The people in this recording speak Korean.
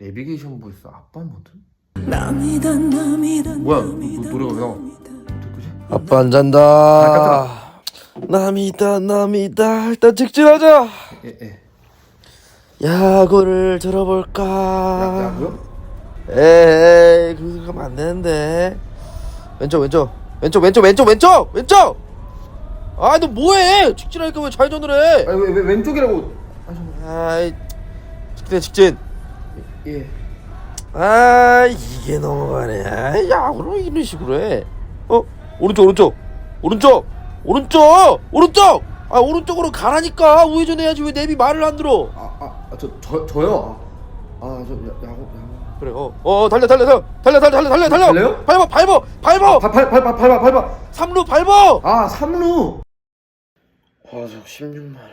내비게이션 보이스 아빠 모드? 남이다 남이다 뭐야, 남이다, 노- 노래가 왜 나와? 아빠 안 잔다. 남이다 남이다 일단 직진하자. 예, 예. 야구를 야, 들어볼까? 야구요? 에이 그렇게 가면 안 되는데. 왼쪽 왼쪽 왼쪽 왼쪽 왼쪽 왼쪽 왼쪽. 아 너 뭐해? 직진하니까 왜 좌회전을 해? 아니, 왜, 왜 왼쪽이라고? 아. 아이 직진 직진. 예. 아 이게 넘어가네. 아, 야구를 이런 식으로 해. 어 오른쪽 오른쪽 오른쪽 오른쪽 오른쪽. 아 오른쪽으로 가라니까 우회전 해야지 왜 내비 말을 안 들어? 아, 아, 아, 저, 저, 저 요? 아, 아, 저, 야, 야구, 야구. 그래 어, 어 달려 달려 달려 달려 달려 달려 달려 달려 달려요? 밟아 밟아 밟아 발, 발, 발, 발, 밟아. 삼루 밟아 아, 삼루. 과속 16만 원